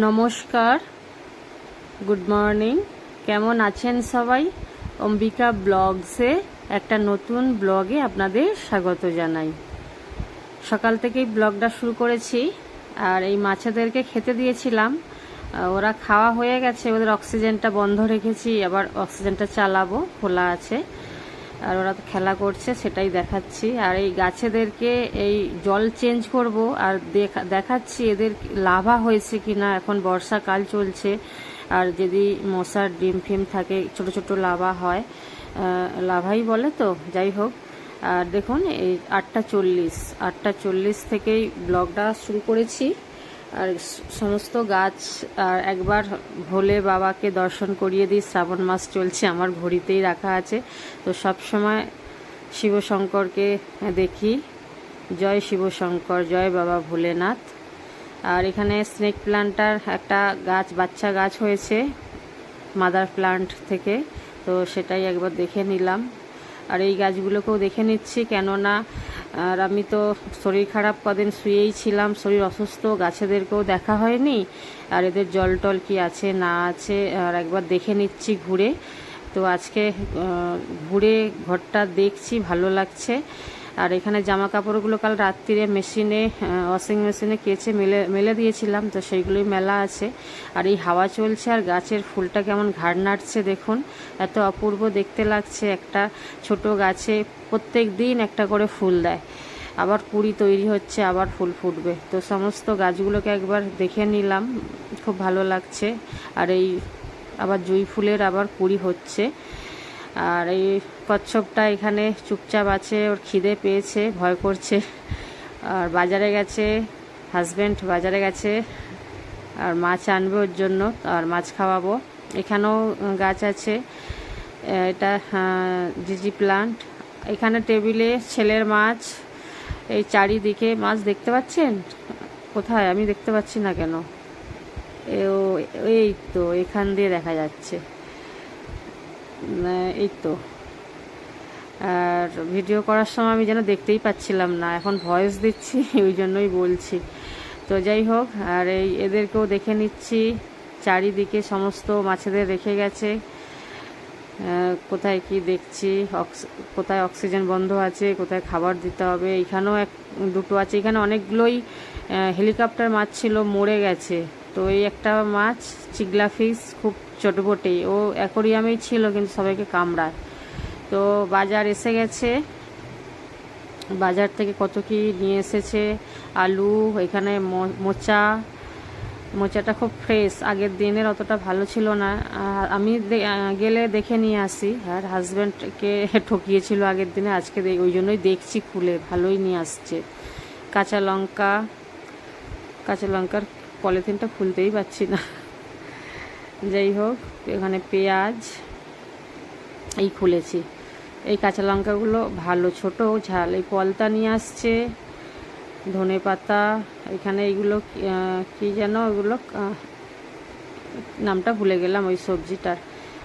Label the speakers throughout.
Speaker 1: নমস্কার। Good morning কেমন আছেন সবাই? অম্বিকা ব্লগসে একটা নতুন ব্লগে আপনাদের স্বাগত জানাই। সকাল থেকেই ব্লগটা শুরু করেছি, আর এই মাছেদেরকে খেতে দিয়েছিলাম। ওরা খাওয়া হয়ে গেছে, ওদের অক্সিজেনটা বন্ধ রেখেছি, আবার অক্সিজেনটা চালাবো, খোলা আছে। আর ওরা তো খেলা করছে, সেটাই দেখাচ্ছি। আর এই গাছেদেরকে এই জল চেঞ্জ করব আর দেখা- দেখাচ্ছি এদের লাভা হয়েছে কিনা। এখন বর্ষাকাল চলছে, আর যদি মশার ডিম ফিম থাকে, ছোট ছোট লাভা হয় লাভাই বলে তো, যাই হোক। আর দেখুন, এই আটটা চল্লিশ আটটা চল্লিশ থেকেই ব্লগটা শুরু করেছি। আর সমস্ত গাছ, আর একবার ভোলে বাবাকে দর্শন করিয়ে দিই। শ্রাবণ মাস চলছে, আমার ঘড়িতেই রাখা আছে। তো সব সময় শিবশঙ্করকে দেখি। জয় শিবশঙ্কর, জয় বাবা ভোলেনাথ। আর এখানে স্নেক প্লান্টার একটা গাছ, বাচ্চা গাছ হয়েছে মাদার প্লান্ট থেকে। তো সেটাই একবার দেখে নিলাম। আর এই গাছগুলোকেও দেখে নিচ্ছি, কেননা আর আমি তো শরীর খারাপ কদিন শুয়েই ছিলাম, শরীর অসুস্থ, গাছেদেরকেও দেখা হয়নি। আর এদের জল টল কি আছে, না আছে, আর একবার দেখে নিচ্ছি ঘুরে। তো আজকে ঘুরে ঘরটা দেখছি, ভালো লাগছে। আর এখানে জামা কাপড়গুলো কাল রাত্রিরে মেশিনে ওয়াশিং মেশিনে কেচে মেলে মেলে দিয়েছিলাম, তো সেইগুলোই মেলা আছে। আর এই হাওয়া চলছে আর গাছের ফুলটা কেমন ঘাড় নাড়ছে দেখুন। এত অপূর্ব দেখতে লাগছে একটা ছোট গাছে প্রত্যেক দিন একটা করে ফুল দেয়। আবার কুড়ি তৈরি হচ্ছে, আবার ফুল ফুটবে। তো সমস্ত গাছগুলোকে একবার দেখে নিলাম, খুব ভালো লাগছে। আর এই আবার জুঁই ফুলের আবার কুড়ি হচ্ছে। আর এই কচ্ছপটা এখানে চুপচাপ আছে, ওর খিদে পেয়েছে, ভয় করছে। আর বাজারে গেছে হাজব্যান্ড বাজারে গেছে, আর মাছ আনবে ওর জন্য, আর মাছ খাওয়াবো। এখানেও গাছ আছে এটা জিজি প্লান্ট এখানে টেবিলে ছেলের মাছ, এই চারিদিকে মাছ দেখতে পাচ্ছেন? কোথায়? আমি দেখতে পাচ্ছি না কেন। এই তো, এখান দিয়ে দেখা যাচ্ছে। এই তো। আর ভিডিও করার সময় আমি যেন দেখতেই পাচ্ছিলাম না, এখন ভয়েস দিচ্ছি, ওই জন্যই বলছি। তো যাই হোক, আর এই এদেরকেও দেখে নিচ্ছি, চারিদিকে সমস্ত মাছেদের রেখে গেছে। কোথায় কি দেখছি কোথায় অক্সিজেন বন্ধ আছে, কোথায় খাবার দিতে হবে এখানেও এক, দুটো আছে, এখানে অনেকগুলোই হেলিকপ্টার মাছ ছিল, মরে গেছে। তো এই একটা মাছ, চিগলা ফিশ খুব চটবটেই ও অ্যাকোরিয়ামেই ছিল কিন্তু সবাইকে কামড়ায়। তো বাজার এসে গেছে। বাজার থেকে কত কি নিয়ে এসেছে? আলু, এখানে মোচা। মোচাটা খুব ফ্রেশ। আগের দিনের অতটা ভালো ছিল না। আমি গেলে দেখে নিয়ে আসি। আর হাজব্যান্ডকে ঠকিয়েছিল আগের দিনে। আজকে ওই জন্যই দেখছি খুলে। ভালোই নিয়ে আসছে। কাঁচা লঙ্কা। কাঁচা লঙ্কার পলিথিনটা খুলতেই পারছি না। যাই হোক, এখানে পেঁয়াজ, এই খুলেছি। এই কাঁচা লঙ্কাগুলো ভালো, ছোট, ঝাল। এই পলতা নিয়ে আসছে, ধনে পাতা, এখানে এইগুলো কি- যেন ওগুলো নামটা ভুলে গেলাম, ওই সবজিটার।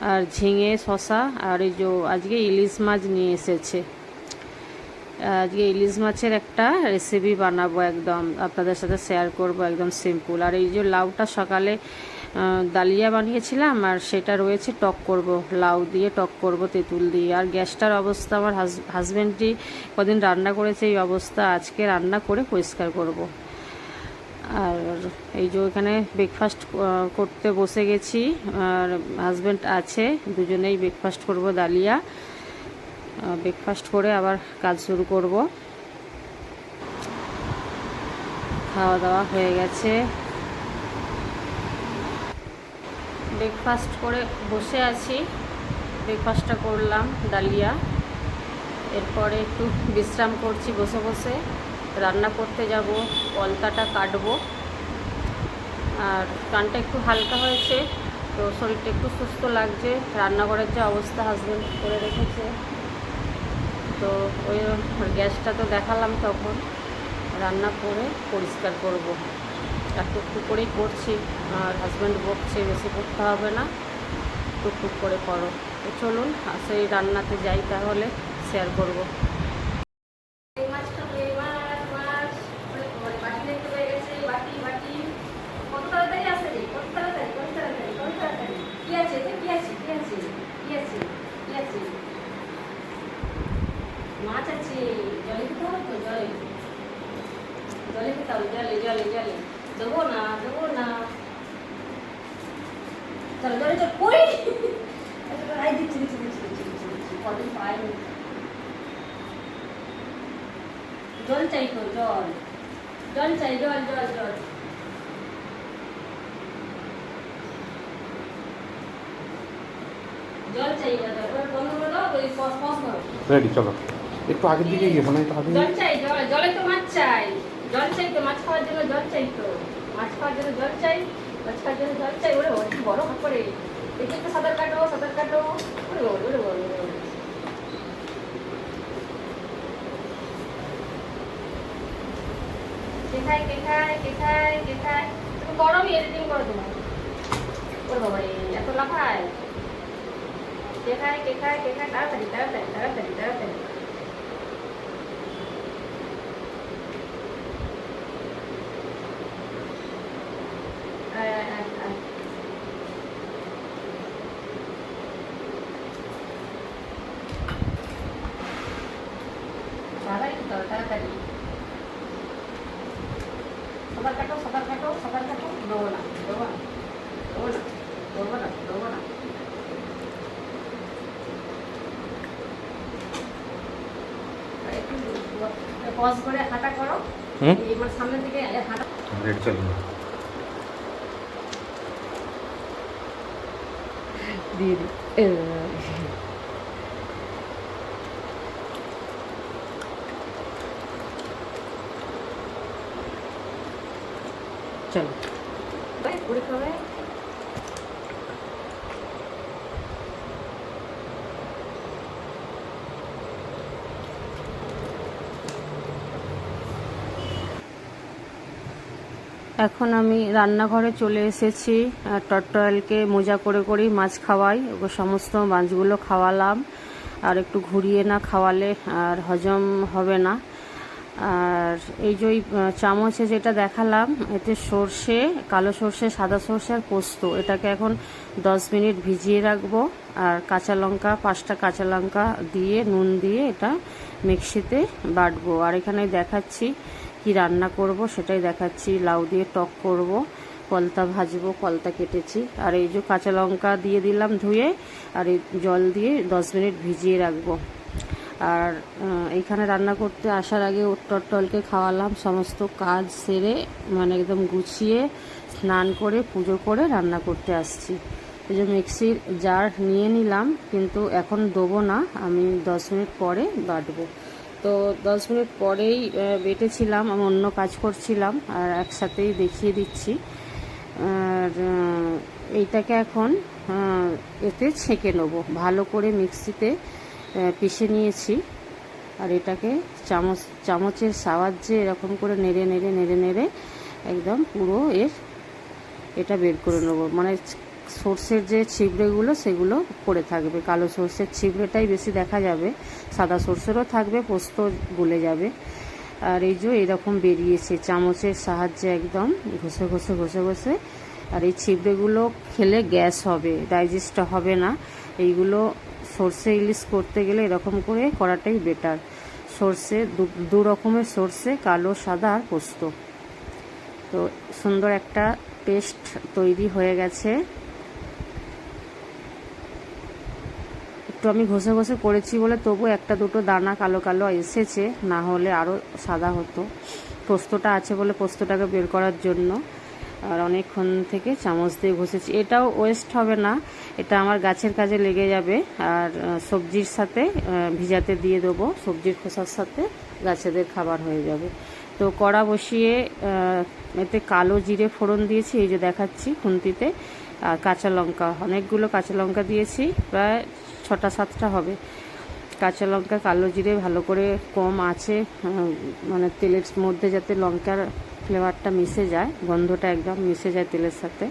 Speaker 1: আর ঝিঙে শশা আর এই যে আজকে ইলিশ মাছ নিয়ে এসেছে। আজকে ইলিশ মাছের একটা রেসিপি বানাবো একদম, আপনাদের সাথে শেয়ার করব একদম সিম্পল আর এই যে লাউটা সকালে ডালিয়া বানিয়েছিলাম আর সেটা রয়েছে টক করব, লাউ দিয়ে টক করব, তেঁতুল দিয়ে। আর গ্যাসটার অবস্থা আমার হাজব্যান্ডই কদিন রান্না করেছে এই অবস্থা, আজকে রান্না করে পরিষ্কার করব। আর এই যে এখানে ব্রেকফাস্ট করতে বসে গেছি, আর হাজব্যান্ড আছে, দুজনেই ব্রেকফাস্ট করব ডালিয়া। ব্রেকফাস্ট করে আবার কাজ শুরু করব। খাওয়া দাওয়া হয়ে গেছে। ব্রেকফাস্ট করে বসে আছি। ব্রেকফাস্টটা করলাম, ডালিয়া। এরপরে একটু বিশ্রাম করছি বসে বসে। রান্না করতে যাব, পলতাটা কাটবো। আর কানটা একটু হালকা হয়েছে, তো শরীরটা একটু সুস্থ লাগছে। রান্নাঘরের যে অবস্থা হাজবেন্ড করে রেখেছে। তো ওই গ্যাসটা তো দেখালাম তখন। রান্না করে পরিষ্কার করব। একটু করেই করছি আর হাজব্যান্ড বকছে বেশি করতে হবে না টুকটুক করে করো তো চলুন সেই রান্নাতে যাই তাহলে শেয়ার করব
Speaker 2: মাছ আছে জলে খেতে হবে তো জলে জলে খেতে হবে জলে জলে জলে কত? দেবো না দেবো না। চলো চলো চলো কই? আই দিচ্ছি দিচ্ছি দিচ্ছি দিচ্ছি দিচ্ছি কদিন পাইনি। জল চাই তো জল। জল চাই জল জল জল।
Speaker 3: রেডি চলো। একটু আগের দিকে গিয়ে মানে
Speaker 2: জল চাই জল জলে তো মাছ চাই। জল চাই তো মাছ খাওয়ার জন্য জল চাই তো। মাছ খাওয়ার জন্য জল চাই মাছ খাওয়ার জন্য জল চাই ওরে বাবা, কি বড় করে। দেখি একটু সাঁতার কাটো সাঁতার কাটো। ওরে ওরে ওরে বাবা। কে খায় কে খায় কে খায় কে খায় তুমি আমি এডিটিং করো তোমার ওরে বাবা এত লাফায়। কে খায় কে খায় কে খায় তাড়াতাড়ি তাড়াতাড়ি তাড়াতাড়ি তাড়াতাড়ি আয় আয় আয় আয় তাড়াতাড়ি তো তাড়াতাড়ি সাঁতার কাটো সাঁতার কাটো সাঁতার কাটো দেবো না দেবো না দেবো না দেবো না দেবো না আর একটু পজ করে হাঁটা করো।
Speaker 3: হুম?
Speaker 2: এবার সামনের দিকে হাঁটা
Speaker 3: রেডি চলো
Speaker 1: দিয়ে দিই চলো
Speaker 2: ঘুরে খাবে
Speaker 1: এখন আমি রান্নাঘরে চলে এসেছি। টট্টয়েলকে মোজা করে করেই মাছ খাওয়াই। ওকে সমস্ত মাছগুলো খাওয়ালাম। আর একটু ঘুরিয়ে না খাওয়ালে আর হজম হবে না। আর এই যে ওই, চামচে যেটা দেখালাম এতে সর্ষে কালো সর্ষে সাদা সর্ষে আর পোস্ত। এটাকে এখন দশ মিনিট ভিজিয়ে রাখব। আর কাঁচা লঙ্কা পাঁচটা কাঁচা লঙ্কা দিয়ে নুন দিয়ে এটা মিক্সিতে বাটবো। আর এখানে দেখাচ্ছি কি রান্না করব সেটাই দেখাচ্ছি। লাউ দিয়ে টক করব কলতা ভাজবো কলতা কেটেছি। আর এই যে কাঁচা লঙ্কা দিয়ে দিলাম ধুয়ে, আর এই জল দিয়ে দশ মিনিট ভিজিয়ে রাখব। আর এইখানে রান্না করতে আসার আগে উত্তর টলকে খাওয়ালাম। সমস্ত কাজ সেরে মানে একদম গুছিয়ে, স্নান করে, পুজো করে রান্না করতে আসছি। এই যে মিক্সির জার নিয়ে নিলাম, কিন্তু এখন দেবো না। আমি দশ মিনিট পরে বাটবো। তো দশ মিনিট পরেই বেটেছিলাম, আমি অন্য কাজ করছিলাম, আর একসাথেই দেখিয়ে দিচ্ছি। আর এইটাকে এখন এতে ছেঁকে নেব। ভালো করে মিক্সিতে পিষে নিয়েছি। আর এটাকে চামচ, চামচের সাহায্যে এরকম করে নেড়ে নেড়ে নেড়ে নেড়ে, একদম পুরো এর, এটা বের করে নেব। মানে সর্ষের যে ছিবড়েগুলো, সেগুলো পড়ে থাকবে। কালো সর্ষের ছিবড়েটাই বেশি দেখা যাবে। সাদা সর্ষেরও থাকবে, পোস্ত গলে যাবে। আর এই যে এরকম বেরিয়েছে, চামচের সাহায্যে একদম ঘষে ঘষে ঘষে ঘষে। আর এই ছিবড়েগুলো খেলে গ্যাস হবে ডাইজেস্ট হবে না। এইগুলো সর্ষে ইলিশ করতে গেলে এরকম করে করাটাই বেটার। সর্ষে, দু- রকমের সর্ষে, কালো, সাদা আর পোস্ত। তো সুন্দর একটা পেস্ট তৈরি হয়ে গেছে। একটু আমি ঘষে ঘষে করেছি বলে তবু একটা দুটো দানা কালো কালো এসেছে, না হলে আরও সাদা হতো। পোস্তটা আছে বলে পোস্তটাকে বের করার জন্য। আর অনেকক্ষণ থেকে চামচ দিয়ে ঘষেছি। এটাও ওয়েস্ট হবে না, এটা আমার গাছের কাজে লেগে যাবে। আর সবজির সাথে ভিজাতে দিয়ে দেবো। সবজির খোসার সাথে গাছেদের খাবার হয়ে যাবে। তো কড়া বসিয়ে এতে কালো জিরে ফোড়ন দিয়েছি, এই যে দেখাচ্ছি খুন্তিতে। আর কাঁচা লঙ্কা, অনেকগুলো কাঁচা লঙ্কা দিয়েছি। প্রায় ছটা, সাতটা হবে। কাঁচা লঙ্কা, কালো জিরে ভালো করে কম আছে মানে তেলের মধ্যে যাতে লঙ্কার ফ্লেভারটা মিশে যায়, গন্ধটা একদম মিশে যায় তেলের সাথে।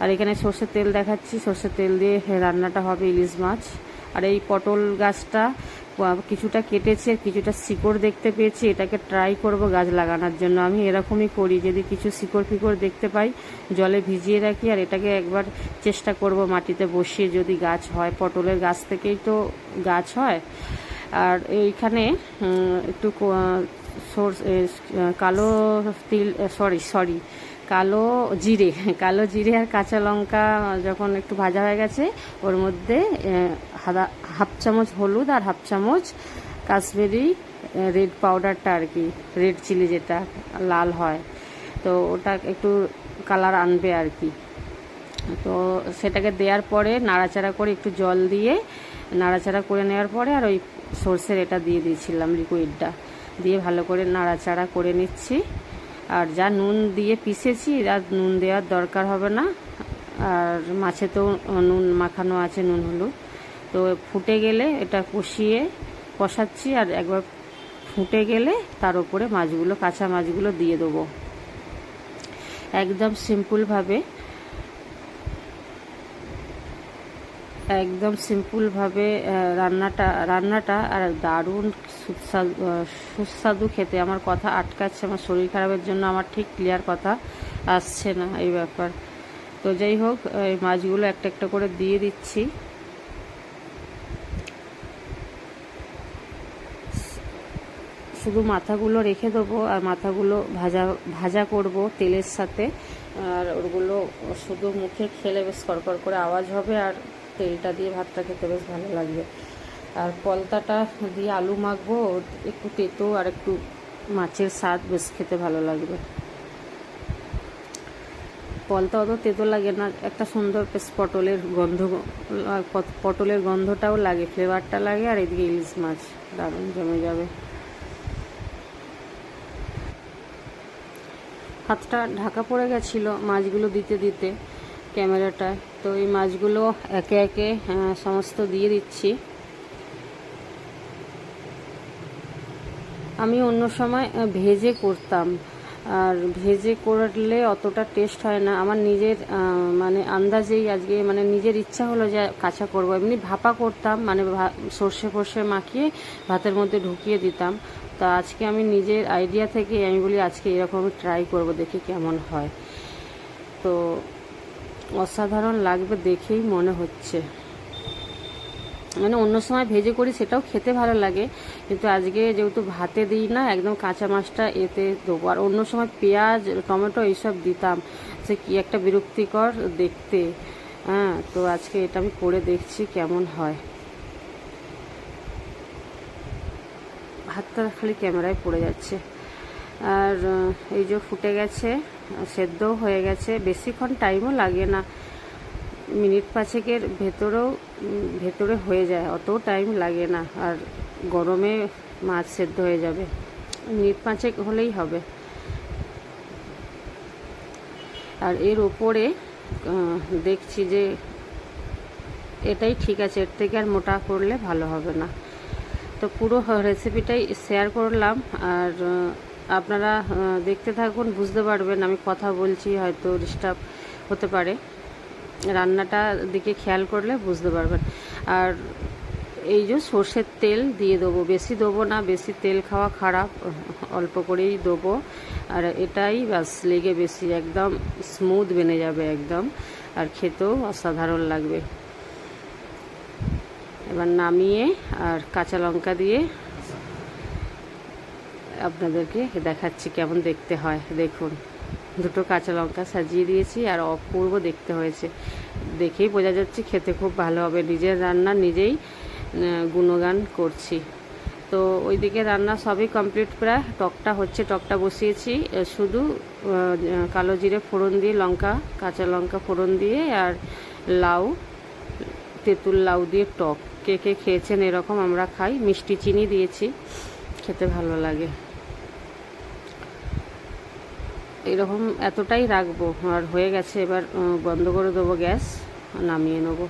Speaker 1: আর এখানে সর্ষের তেল দেখাচ্ছি। সর্ষের তেল দিয়ে রান্নাটা হবে ইলিশ মাছ। আর এই পটল গাছটা কিছুটা কেটেছে, কিছুটা শিকড় দেখতে পেয়েছি, এটাকে ট্রাই করব গাছ লাগানোর জন্য। আমি এরকমই করি, যদি কিছু শিকড় ফিকড় দেখতে পাই, জলে ভিজিয়ে রাখি আর এটাকে একবার চেষ্টা করব মাটিতে বসিয়ে, যদি গাছ হয়, পটলের গাছ থেকেই তো গাছ হয়। আর এইখানে একটু কালো তিল সরি সরি কালো জিরে কালো জিরে আর কাঁচা লঙ্কা যখন একটু ভাজা হয়ে গেছে, ওর মধ্যে হাদা হাফ চামচ হলুদ আর হাফ চামচ কাশ্মীরি রেড পাউডারটা আর কি রেড চিলি যেটা লাল হয়। তো ওটা একটু কালার আনবে আর কি। তো সেটাকে দেওয়ার পরে নাড়াচাড়া করে একটু জল দিয়ে, নাড়াচাড়া করে নেওয়ার পরে আর ওই সর্ষের এটা দিয়ে দিয়েছিলাম লিকুইডটা দিয়ে ভালো করে নাড়াচাড়া করে নিচ্ছি। আর যা নুন দিয়ে পিষেছি আর নুন দেওয়ার দরকার হবে না। আর মাছে তো নুন মাখানো আছে, নুন হলুদ। তো ফুটে গেলে এটা কষিয়ে কষাচ্ছি আর একবার ফুটে গেলে তার উপরে মাছগুলো, কাঁচা মাছগুলো দিয়ে দেবো। একদম সিম্পলভাবে একদম সিম্পলভাবে রান্নাটা রান্নাটা আর দারুণ সুস্বাদু সুস্বাদু খেতে। আমার কথা আটকাচ্ছে, আমার শরীর খারাপের জন্য আমার ঠিক ক্লিয়ার কথা আসছে না এই ব্যাপার। তো যাই হোক, এই মাছগুলো একটা একটা করে দিয়ে দিচ্ছি। শুধু মাথাগুলো রেখে দেবো আর মাথাগুলো ভাজা ভাজা করব তেলের সাথে। আর ওগুলো শুধু মুখে খেলে বেশ কড়কড় করে আওয়াজ হবে আর তেলটা দিয়ে ভাতটা খেতে বেশ ভালো লাগবে। আর পলতাটা দিয়ে আলু মাখবো, একটু তেতো আর একটু মাছের স্বাদ বেশ খেতে ভালো লাগবে। পলতা অত তেতো লাগে না, একটা সুন্দর বেশ পটলের গন্ধ, পটলের গন্ধটাও লাগে, ফ্লেভারটা লাগে আর এদিকে ইলিশ মাছ দারুণ জমে যাবে। হাতটা ঢাকা পড়ে গেছিল মাছগুলো দিতে দিতে ক্যামেরাটা। তো এই মাছগুলো একে একে সমস্ত দিয়ে দিচ্ছি। আমি অন্য সময় ভেজে করতাম। আর ভেজে করলে অতটা টেস্ট হয় না। আমার নিজের মানে আন্দাজেই আজকে মানে নিজের ইচ্ছা হলো যে কাঁচা করব। এমনি ভাপা করতাম মানে সর্ষে ফর্ষে মাখিয়ে ভাতের মধ্যে ঢুকিয়ে দিতাম। তা আজকে আমি নিজের আইডিয়া থেকে আমি বলি আজকে এরকম ট্রাই করব, দেখি কেমন হয়। তো অসাধারণ লাগবে দেখেই মনে হচ্ছে। মানে অন্য সময় ভেজে করি, সেটাও খেতে ভালো লাগে। কিন্তু আজকে যেহেতু ভাতে দিই না, একদম কাঁচা মাছটা এতে দেবো। আর অন্য সময় পেঁয়াজ, টমেটো এইসব দিতাম। সে কি একটা বিরক্তিকর দেখতে। হ্যাঁ তো আজকে এটা আমি করে দেখছি কেমন হয়। হাতটা খালি ক্যামেরায় পড়ে যাচ্ছে। আর এই যে ফুটে গেছে, সেদ্ধও হয়ে গেছে। বেশিক্ষণ টাইমও লাগে না। মিনিট পাঁচেকের ভেতরেও ভেতরে হয়ে যায়, অত টাইম লাগে না, আর গরমে মাছ সেদ্ধ হয়ে যাবে। মিনিট পাঁচেক হলেই হবে। আর এর ওপরে দেখছি যে এটাই ঠিক আছে, এর থেকে আর মোটা করলে ভালো হবে না। তো পুরো রেসিপিটাই শেয়ার করলাম, আর আপনারা দেখতে থাকুন, বুঝতে পারবেন, আমি কথা বলছি, হয়তো ডিস্টার্ব হতে পারে। রান্নাটা দিকে খেয়াল করলে বুঝতে পারবেন। আর এই যে সর্ষের তেল দিয়ে দেবো। বেশি দেবো না, বেশি তেল খাওয়া খারাপ, অল্প করেই দেবো। আর এটাই ব্যাস, লেগে বেশি, একদম স্মুথ বেনে যাবে একদম। আর খেতেও অসাধারণ লাগবে। এবার নামিয়ে আর কাঁচা লঙ্কা দিয়ে আপনাদেরকে দেখাচ্ছি কেমন দেখতে হয়। দেখুন। দুটো কাঁচা লঙ্কা সাজিয়ে দিয়েছি আর অপূর্ব দেখতে হয়েছে। দেখেই বোঝা যাচ্ছে খেতে খুব ভালো হবে। নিজের রান্না নিজেই গুণগান করছি। তো ওইদিকে রান্না সবই কমপ্লিট প্রায়। টকটা হচ্ছে, টকটা বসিয়েছি। শুধু কালো জিরে ফোড়ন দিয়ে লঙ্কা, কাঁচা লঙ্কা ফোড়ন দিয়ে আর লাউ, তেঁতুল লাউ দিয়ে টক। কে কে খেয়েছেন এরকম আমরা খাই। মিষ্টি চিনি দিয়েছি। খেতে ভালো লাগে। এরকম এতটাই রাখব। আর হয়ে গেছে, এবার বন্ধ করে দেবো গ্যাস, নামিয়ে নেব।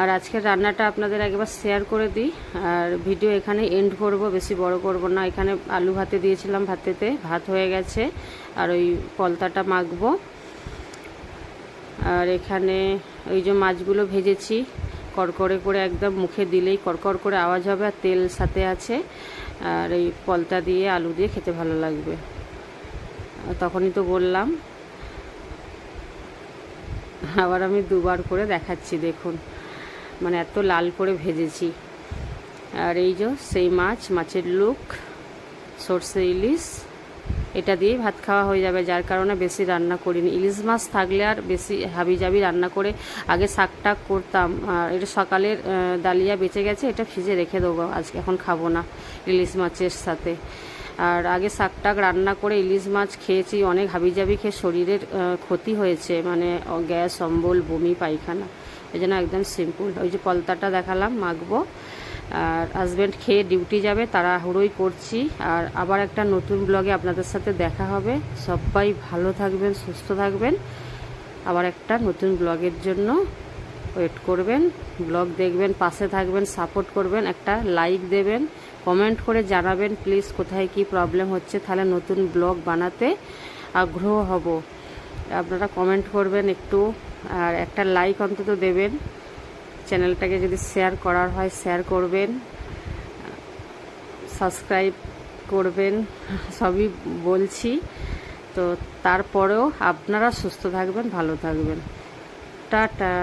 Speaker 1: আর আজকের রান্নাটা আপনাদের একবার শেয়ার করে দিই। আর ভিডিও এখানে এন্ড করব, বেশি বড় করব না। এখানে আলু ভাতে দিয়েছিলাম ভাতেতে, ভাত হয়ে গেছে। আর ওই পলতাটা মাখবো। আর এখানে ওই যে মাছগুলো ভেজেছি, কড়কড়ে করে একদম মুখে দিলেই কড়কড় করে আওয়াজ হবে আর তেল সাথে আছে। আর এই পলতা দিয়ে আলু দিয়ে খেতে ভালো লাগবে। তখনই তো বললাম। আবার আমি দুবার করে দেখাচ্ছি, দেখুন। মানে এত লাল করে ভেজেছি। আর এই যে সেই মাছ, মাছের লুক, সর্ষে ইলিশ, এটা দিয়েই ভাত খাওয়া হয়ে যাবে। যার কারণে বেশি রান্না করিনি। ইলিশ মাছ থাকলে আর বেশি হাবি হাবিজাবি রান্না করে আগে শাক টাক করতাম। আর এটা সকালের ডালিয়া বেঁচে গেছে, এটা ফ্রিজে রেখে দেবো। আজকে এখন খাব না ইলিশ মাছের সাথে। আর আগে শাক টাক রান্না করে ইলিশ মাছ খেয়েছি, অনেক হাবিজাবি খেয়ে শরীরের ক্ষতি হয়েছে মানে গ্যাস, অম্বল, বমি, পায়খানা, এই জন্য একদম সিম্পল ওই যে পলতাটা দেখালাম, মাখবো। আর হাজব্যান্ড খেয়ে ডিউটি যাবে, তাড়াহুড়োই করছি। আর আবার একটা নতুন ব্লগে আপনাদের সাথে দেখা হবে। সবাই ভালো থাকবেন, সুস্থ থাকবেন। আবার একটা নতুন ব্লগের জন্য ওয়েট করবেন, ব্লগ দেখবেন, পাশে থাকবেন, সাপোর্ট করবেন, একটা লাইক দেবেন, কমেন্ট করে জানাবেন, প্লিজ কোথায় কি প্রবলেম হচ্ছে, তাহলে নতুন ব্লগ বানাতে আগ্রহ হব। আপনারা কমেন্ট করবেন একটু, আর একটা লাইক অন্তত দেবেন, চ্যানেলটাকে যদি শেয়ার করার হয় শেয়ার করবেন সাবস্ক্রাইব করবেন, সবই বলছি। তো তারপরেও আপনারা সুস্থ থাকবেন, ভালো থাকবেন। টাটা।